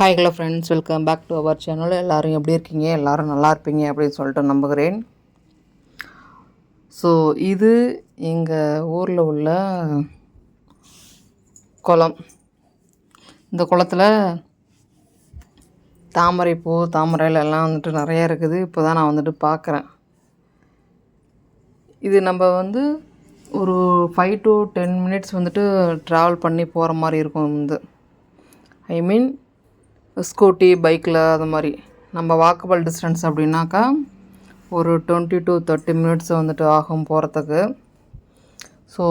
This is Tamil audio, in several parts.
Hi hello friends welcome back to our channel எல்லோரும் எப்படி இருக்கீங்க? எல்லோரும் நல்லா இருப்பீங்க அப்படின்னு சொல்லிட்டு நம்புகிறேன். ஸோ இது எங்கள் ஊரில் உள்ள குளம். இந்த குளத்தில் தாமரை பூ தாமரையில் எல்லாம் வந்துட்டு நிறையா இருக்குது. இப்போ தான் நான் வந்துட்டு பார்க்குறேன் இது நம்ம வந்து ஒரு ஃபைவ் டு டென் மினிட்ஸ் வந்துட்டு ட்ராவல் பண்ணி போகிற மாதிரி இருக்கும் வந்து. ஐ மீன் ஸ்கூட்டி பைக்கில் அது மாதிரி. நம்ம வாக்கபிள் டிஸ்டன்ஸ் அப்படின்னாக்கா ஒரு டுவெண்ட்டி டு தேர்ட்டி மினிட்ஸ் வந்துட்டு ஆகும் போகிறதுக்கு ஸோ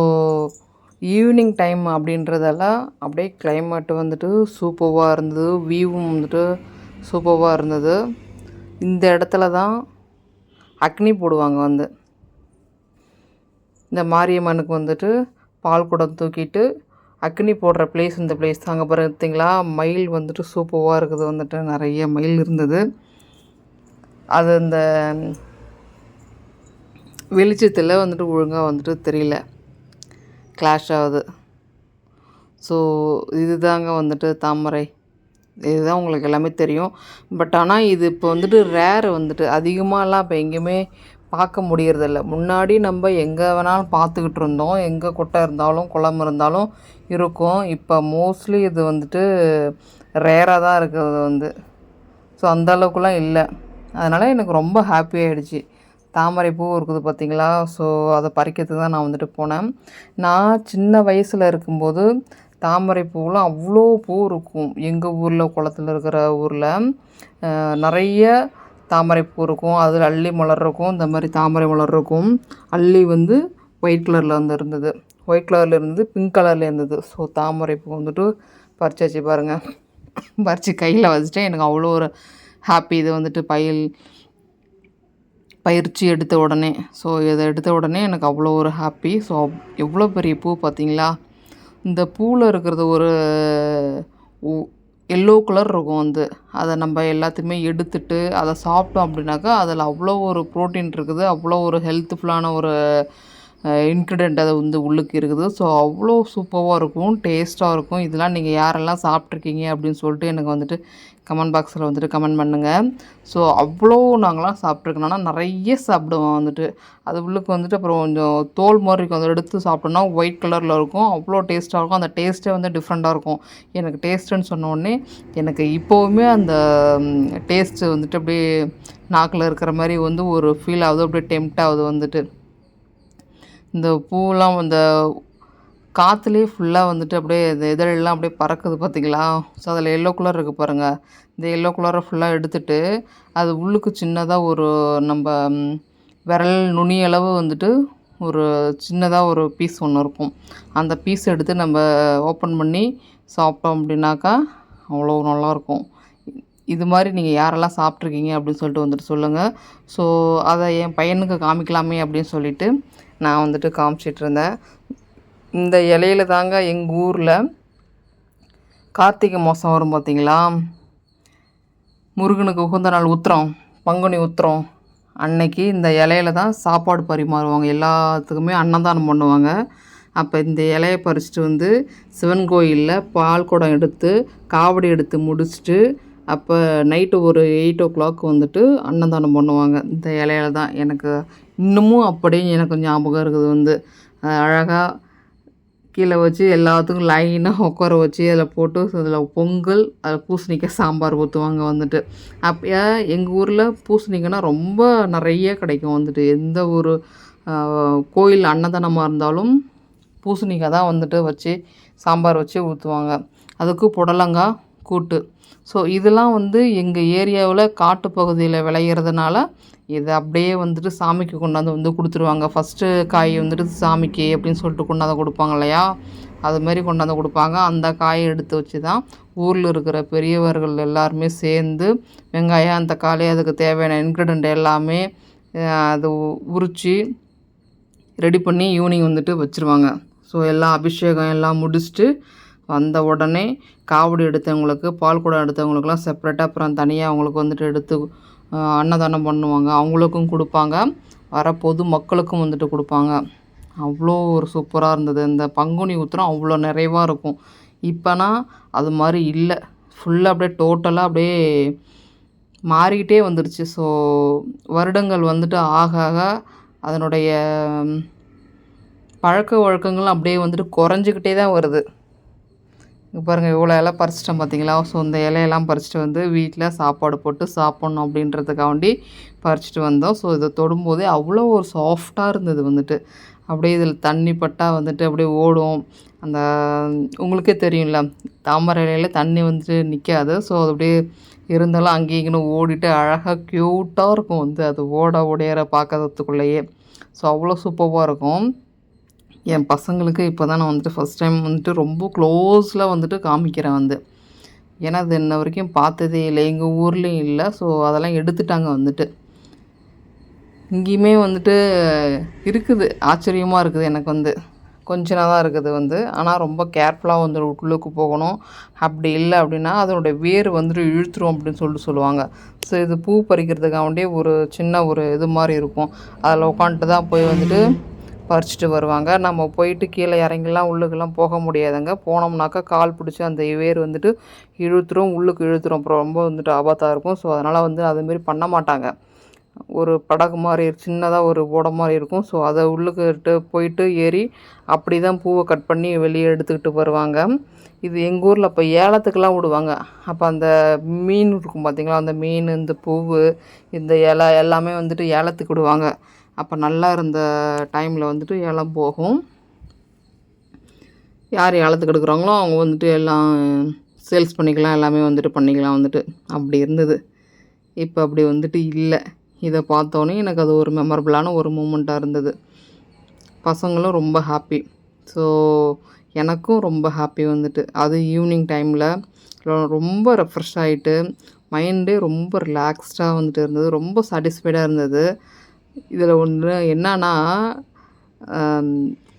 ஈவினிங் டைம் அப்படின்றதெல்லாம் அப்படியே கிளைமேட்டு வந்துட்டு சூப்பராக இருந்தது. வியூவும் வந்துட்டு சூப்பராக இருந்தது. இந்த இடத்துல தான் அக்னி போடுவாங்க வந்து. இந்த மாரியம்மனுக்கு வந்துட்டு பால் குடம் தூக்கிட்டு அக்னி போடுற பிளேஸ் இந்த பிளேஸ் தான். அங்கே பார்த்தீங்களா மயில் வந்துட்டு சூப்பராக இருக்குது வந்துட்டு. நிறைய மயில் இருந்தது. அது இந்த வெளிச்சத்தில் வந்துட்டு ஒழுங்காக வந்துட்டு தெரியல. கிளாஷ் ஆகுது. ஸோ இதுதாங்க வந்துட்டு தாமரை. இதுதான் உங்களுக்கு எல்லாமே தெரியும். பட் ஆனால் இது இப்போ வந்துட்டு ரேர் வந்துட்டு. அதிகமாகலாம் இப்போ எங்கேயுமே பார்க்க முடியறதில்ல. முன்னாடி நம்ம எங்கே வேணாலும் பார்த்துக்கிட்டு இருந்தோம். எங்கே குட்டை இருந்தாலும் குளம் இருந்தாலும் இருக்கும். இப்போ மோஸ்ட்லி இது வந்துட்டு ரேராக தான் இருக்கிறது வந்து. ஸோ அந்தளவுக்குலாம் இல்லை. அதனால் எனக்கு ரொம்ப ஹாப்பி ஆகிடுச்சி தாமரை பூ இருக்குது பார்த்திங்களா? ஸோ அதை பறிக்கிறதுக்கு தான் நான் வந்துட்டு போனேன். நான் சின்ன வயசில் இருக்கும்போது தாமரை பூவெலாம் அவ்வளோ பூ இருக்கும். எங்கள் ஊரில் குளத்துல இருக்கிற ஊரில். நிறைய தாமரை பூ இருக்கும் அதில் அள்ளி மலர் இருக்கும் இந்த மாதிரி தாமரை மலர் இருக்கும். அள்ளி வந்து ஒயிட் கலரில் வந்து இருந்தது. ஒயிட் கலரில் இருந்தது பிங்க் கலரில் இருந்தது. ஸோ தாமரை பூ வந்துட்டு பறிச்சாச்சு பாருங்கள் பறித்து கையில் வச்சுட்டேன். எனக்கு அவ்வளோ ஒரு ஹாப்பி இது வந்துட்டு பயில் பயிற்சி எடுத்த உடனே. ஸோ இதை எடுத்த உடனே எனக்கு அவ்வளோ ஒரு ஹாப்பி ஸோ எவ்வளோ பெரிய பூ பார்த்தீங்களா? இந்த பூவில் இருக்கிறது ஒரு எல்லோ கலர் இருக்கும் வந்து. அதை நம்ம எல்லாத்தையுமே எடுத்துட்டு அதை சாப்பிட்டோம் அப்படின்னாக்கா அதில் அவ்வளோ ஒரு ப்ரோட்டீன் இருக்குது அவ்வளோ ஒரு ஹெல்த்ஃபுல்லான ஒரு இன்க்ரீடியண்ட் அது வந்து உள்ளுக்கு இருக்குது. ஸோ அவ்வளோ சூப்பராக இருக்கும் டேஸ்ட்டாக இருக்கும். இதெல்லாம் நீங்கள் யாரெல்லாம் சாப்பிட்ருக்கீங்க அப்படின்னு சொல்லிட்டு எனக்கு வந்துட்டு கமெண்ட் பாக்ஸில் வந்துட்டு கமெண்ட் பண்ணுங்கள் ஸோ அவ்வளோ நாங்களாம் சாப்பிட்ருக்கணுன்னா நிறைய சாப்பிடுவோம் வந்துட்டு. அது உள்ளுக்கு வந்துட்டு அப்புறம் கொஞ்சம் தோல் மாதிரி இருக்கும். அதை எடுத்து சாப்பிட்டோன்னா ஒயிட் கலரில் இருக்கும். அவ்வளோ டேஸ்ட்டாக இருக்கும். அந்த டேஸ்ட்டே வந்து டிஃப்ரெண்ட்டாக இருக்கும். எனக்கு டேஸ்ட்டுன்னு சொன்னோடனே எனக்கு இப்போவுமே அந்த டேஸ்ட்டு வந்துட்டு அப்படியே நாக்கில் இருக்கிற மாதிரி வந்து ஒரு ஃபீல் ஆகுது. அப்படியே டெம்ட் ஆகுது வந்துட்டு. இந்த பூவெலாம் இந்த காற்றுலேயே ஃபுல்லாக வந்துட்டு அப்படியே இந்த இதழெல்லாம் அப்படியே பறக்குது பார்த்திங்களா ஸோ அதில் எல்லோ கலர் இருக்குது பாருங்கள் இந்த எல்லோ கலரை ஃபுல்லாக எடுத்துட்டு அது உள்ளுக்கு சின்னதாக ஒரு நம்ம விரல் நுனி அளவு வந்துட்டு ஒரு சின்னதாக ஒரு பீஸ் ஒன்று இருக்கும். அந்த பீஸ் எடுத்து நம்ம ஓப்பன் பண்ணி சாப்பிட்டோம் அப்படின்னாக்கா அவ்வளோ நல்லாயிருக்கும் இது மாதிரி நீங்கள் யாரெல்லாம் சாப்பிட்ருக்கீங்க அப்படின்னு சொல்லிட்டு வந்துட்டு சொல்லுங்கள் ஸோ அதை என் பையனுக்கு காமிக்கலாமே அப்படின்னு சொல்லிட்டு நான் வந்துட்டு காமிச்சிட்ருந்தேன் இந்த இலையில தாங்க எங்கள் ஊரில் கார்த்திகை மாதம் வரும் பார்த்திங்களா முருகனுக்கு உகந்த நாள் உத்திரம் பங்குனி உத்திரம். அன்னைக்கு இந்த இலையில தான் சாப்பாடு பரிமாறுவாங்க. எல்லாத்துக்குமே அன்னதானம் பண்ணுவாங்க. அப்போ இந்த இலையை பறிச்சுட்டு வந்து சிவன் கோயிலில் பால் குடம் எடுத்து காவடி எடுத்து முடிச்சுட்டு அப்போ நைட்டு ஒரு எயிட் ஓ கிளாக் வந்துட்டு அன்னதானம் பண்ணுவாங்க. இந்த இலையில தான் எனக்கு இன்னமும் அப்படியே எனக்கு ஞாபகம் இருக்குது வந்து அழகாக கீழே வச்சு எல்லாத்துக்கும் லைனாக உட்கார வச்சு அதில் போட்டு அதில் பொங்கல் அதில் பூசணிக்காய் சாம்பார் ஊற்றுவாங்க வந்துட்டு. அப்போ எங்கள் ஊரில் பூசணிக்காய்னா ரொம்ப நிறைய கிடைக்கும் வந்துட்டு. எந்த ஒரு கோயில் அன்னதானமாக இருந்தாலும் பூசணிக்காய் தான் வந்துட்டு வச்சு சாம்பார் வச்சு ஊற்றுவாங்க அதுக்கு புடலங்காய் கூட்டு. ஸோ இதெல்லாம் வந்து எங்கள் ஏரியாவில் காட்டு பகுதியில் விளையிறதுனால இதை அப்படியே வந்துட்டு சாமிக்கு கொண்டாந்து வந்து கொடுத்துருவாங்க. ஃபஸ்ட்டு காய் வந்துட்டு சாமிக்கு அப்படின்னு சொல்லிட்டு கொண்டாந்து கொடுப்பாங்க இல்லையா? அதுமாரி கொண்டாந்து கொடுப்பாங்க. அந்த காயை எடுத்து வச்சு தான் ஊரில் இருக்கிற பெரியவர்கள் எல்லாருமே சேர்ந்து வெங்காயம் தக்காளி அதுக்கு தேவையான இன்க்ரீடியண்ட் எல்லாமே அது உரித்து ரெடி பண்ணி ஈவினிங் வந்துட்டு வச்சுருவாங்க. ஸோ எல்லாம் அபிஷேகம் எல்லாம் முடிச்சுட்டு வந்த உடனே காவடி எடுத்தவங்களுக்கு பால் குடம் எடுத்தவங்களுக்குலாம் செப்ரேட்டாக அப்புறம் தனியாக அவங்களுக்கு வந்துட்டு எடுத்து அன்னதானம் பண்ணுவாங்க. அவங்களுக்கும் கொடுப்பாங்க. வர பொது மக்களுக்கும் வந்துட்டு கொடுப்பாங்க. அவ்வளோ ஒரு சூப்பராக இருந்தது. இந்த பங்குனி உத்திரம் அவ்வளோ நிறைவாக இருக்கும். இப்போனா அது மாதிரி இல்லை. ஃபுல்லாக அப்படியே டோட்டலாக அப்படியே மாறிக்கிட்டே வந்துடுச்சு ஸோ வருடங்கள் வந்துட்டு ஆக ஆக அதனுடைய பழக்க வழக்கங்களும் அப்படியே வந்துட்டு குறைஞ்சிக்கிட்டே தான் வருது. இங்கே பாருங்கள் இவ்வளோ இலை பறிச்சிட்டோம் பார்த்தீங்களா ஸோ இந்த இலையெல்லாம் பறிச்சிட்டு வந்து வீட்டில் சாப்பாடு போட்டு சாப்பிட்ணும் அப்படின்றதுக்காண்டி பறிச்சிட்டு வந்தோம். ஸோ இதை தொடும்போதே அவ்வளோ ஒரு சாஃப்டாக இருந்தது வந்துட்டு. அப்படியே இதில் தண்ணி பட்டால் வந்துட்டு அப்படியே ஓடும். அந்த உங்களுக்கே தெரியும்ல தாமரை இலையில தண்ணி வந்துட்டு நிற்காது ஸோ அது அப்படியே இருந்தாலும் அங்கேயும் இங்கேன்னு ஓடிட்டு அழகாக க்யூட்டாக இருக்கும் வந்து. அது ஓட ஓடையிற பார்க்கறதுக்குள்ளேயே ஸோ அவ்வளோ சூப்பராக இருக்கும். என் பசங்களுக்கு இப்போ தான் நான் வந்துட்டு ஃபஸ்ட் டைம் வந்துட்டு ரொம்ப க்ளோஸில் வந்துட்டு காமிக்கிறேன் வந்து. ஏன்னா அது இன்ன வரைக்கும் பார்த்ததே இல்லை. எங்கள் ஊர்லேயும் இல்லை. ஸோ அதெல்லாம் எடுத்துட்டாங்க வந்துட்டு. இங்கேயுமே வந்துட்டு இருக்குது. ஆச்சரியமாக இருக்குது எனக்கு வந்து. கொஞ்சனாக தான் இருக்குது வந்து. ஆனால் ரொம்ப கேர்ஃபுல்லாக வந்து உள்ளுக்கு போகணும். அப்படி இல்லை அப்படின்னா அதனுடைய வேர் வந்துட்டு இழுத்துரும் அப்படின்னு சொல்லிட்டு சொல்லுவாங்க. ஸோ இது பூ பறிக்கிறதுக்காண்டியே ஒரு சின்ன ஒரு இது மாதிரி இருக்கும். அதில் உட்காந்துட்டு தான் போய் வந்துட்டு பறிச்சுட்டு வருவாங்க. நம்ம போயிட்டு கீழே இறங்கிலாம் உள்ளுக்கெல்லாம் போக முடியாதுங்க. போனோம்னாக்கா கால் பிடிச்சி அந்த வேர் வந்துட்டு இழுத்துரும் உள்ளுக்கு இழுத்துரும். அப்புறம் ரொம்ப வந்துட்டு ஆபத்தாக இருக்கும். ஸோ அதனால் வந்து அதுமாரி பண்ண மாட்டாங்க. ஒரு படகு மாதிரி சின்னதாக ஒரு ஓடை மாதிரி இருக்கும். ஸோ அதை உள்ளுக்கிட்டு போயிட்டு ஏறி அப்படி தான் பூவை கட் பண்ணி வெளியே எடுத்துக்கிட்டு வருவாங்க. இது எங்கள் ஊரில் இப்போ ஏலத்துக்கெல்லாம் விடுவாங்க. அப்போ அந்த மீன் இருக்கும் பார்த்தீங்களா அந்த மீன் இந்த பூவு இந்த இலை எல்லாமே வந்துட்டு ஏலத்துக்கு விடுவாங்க. அப்போ நல்லா இருந்த டைமில் வந்துட்டு ஏலம் போகும். யார் ஏலத்துக்கு எடுக்கிறாங்களோ அவங்க வந்துட்டு எல்லாம் சேல்ஸ் பண்ணிக்கலாம் எல்லாமே வந்துட்டு பண்ணிக்கலாம் வந்துட்டு. அப்படி இருந்தது. இப்போ அப்படி வந்துட்டு இல்லை. இதை பார்த்தோன்னே எனக்கு அது ஒரு மெமரபிளான ஒரு மூமெண்ட்டாக இருந்தது. பசங்களும் ரொம்ப ஹாப்பி ஸோ எனக்கும் ரொம்ப ஹாப்பி வந்துட்டு. அது ஈவினிங் டைமில் ரொம்ப ரெஃப்ரெஷ் ஆகிட்டு மைண்டே ரொம்ப ரிலாக்ஸ்டாக வந்துட்டு இருந்தது. ரொம்ப சாட்டிஸ்ஃபைடாக இருந்தது. இதில் ஒன்று என்னன்னா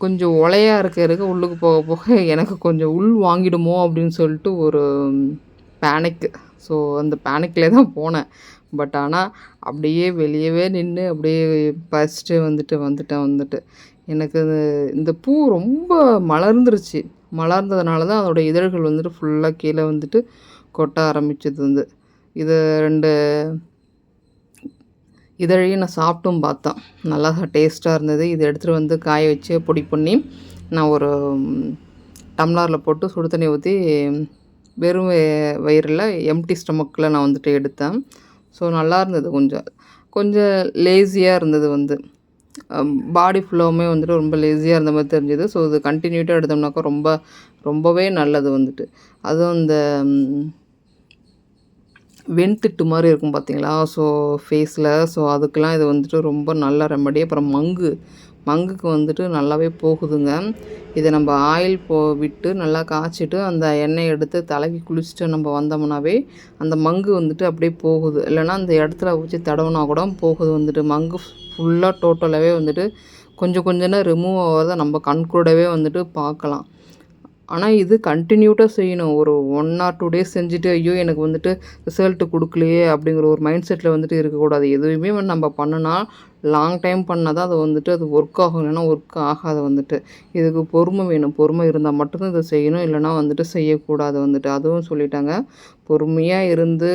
கொஞ்சம் ஒலையாக இருக்க இருக்க உள்ளுக்கு போக போக எனக்கு கொஞ்சம் உள் வாங்கிடுமோ அப்படின்னு சொல்லிட்டு ஒரு பேனிக்கு ஸோ அந்த பேனிக்கில் தான் போனேன். பட் ஆனால் அப்படியே வெளியவே நின்று அப்படியே பறிச்சுட்டு வந்துட்டு வந்துட்டேன் வந்துட்டு. எனக்கு இந்த பூ ரொம்ப மலர்ந்துருச்சு. மலர்ந்ததுனால தான் அதோட இதழ்கள் வந்துட்டு ஃபுல்லாக கீழே வந்துட்டு கொட்ட ஆரம்பிச்சது வந்து. இது ரெண்டு இதழையும் நான் சாப்பிட்டும் பார்த்தேன் நல்லா டேஸ்ட்டாக இருந்தது. இது எடுத்துகிட்டு வந்து காய வச்சு பொடி பண்ணி நான் ஒரு டம்ளரில் போட்டு சுடு தண்ணி ஊற்றி வெறும் வயிறில் எம்டி ஸ்டமக்கில் நான் வந்துட்டு எடுத்தேன். ஸோ நல்லா இருந்தது கொஞ்சம். கொஞ்சம் லேசியாக இருந்தது வந்து. பாடி ஃபுல்லாவுமே வந்துட்டு ரொம்ப லேசியாக இருந்த மாதிரி தெரிஞ்சுது. ஸோ இது கண்டினியூட்டாக எடுத்தோம்னாக்கா ரொம்ப ரொம்பவே நல்லது வந்துட்டு. அதுவும் இந்த வெண்திட்டு மாதிரி இருக்கும் பார்த்தீங்களா? ஸோ ஃபேஸில் ஸோ அதுக்கெலாம் இது வந்துட்டு ரொம்ப நல்ல ரெமடி அப்புறம் மங்கு. மங்குக்கு வந்துட்டு நல்லாவே போகுதுங்க. இதை நம்ம ஆயில் போ விட்டு நல்லா காய்ச்சிட்டு அந்த எண்ணெய் எடுத்து தலைக்கு குளிச்சுட்டு நம்ம வந்தோம்னாவே அந்த மங்கு வந்துட்டு அப்படியே போகுது. இல்லைன்னா அந்த இடத்துல வச்சு தடவுனா கூட போகுது வந்துட்டு. மங்கு ஃபுல்லாக டோட்டலாகவே வந்துட்டு கொஞ்சம் கொஞ்சம்னா ரிமூவ் ஆகிறத நம்ம கண்கூடவே வந்துட்டு பார்க்கலாம். ஆனால் இது கண்டினியூட்டாக செய்யணும். ஒரு ஒன் ஆர் டூ டேஸ் செஞ்சுட்டு ஐயோ எனக்கு வந்துட்டு ரிசல்ட் கொடுக்கலையே அப்படிங்கிற ஒரு மைண்ட் செட்டில் வந்துட்டு இருக்கக்கூடாது. எதுவுமே நம்ம பண்ணுனா லாங் டைம் பண்ணால் தான் அது வந்துட்டு அது ஒர்க் ஆகும். இல்லைன்னா ஒர்க் ஆகாது வந்துட்டு. இதுக்கு பொறுமை வேணும். பொறுமை இருந்தால் மட்டும்தான் இதை செய்யணும். இல்லைன்னா வந்துட்டு செய்யக்கூடாது வந்துட்டு. அதுவும் சொல்லிட்டாங்க. பொறுமையாக இருந்து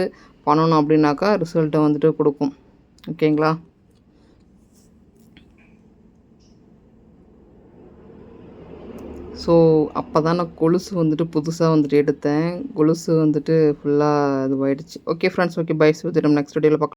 பண்ணணும் அப்படின்னாக்கா ரிசல்ட்டை வந்துட்டு கொடுக்கும். ஓகேங்களா? ஸோ அப்போ தான் நான் கொலுசு வந்துட்டு புதுசாக வந்துட்டு எடுத்தேன். கொலுசு வந்துட்டு ஃபுல்லாக இதுவாயிடுச்சு. ஓகே ஃப்ரெண்ட்ஸ் ஓகே பை சுற்றி நம்ம நெக்ஸ்ட் வீடியோவில் பார்க்கலாம்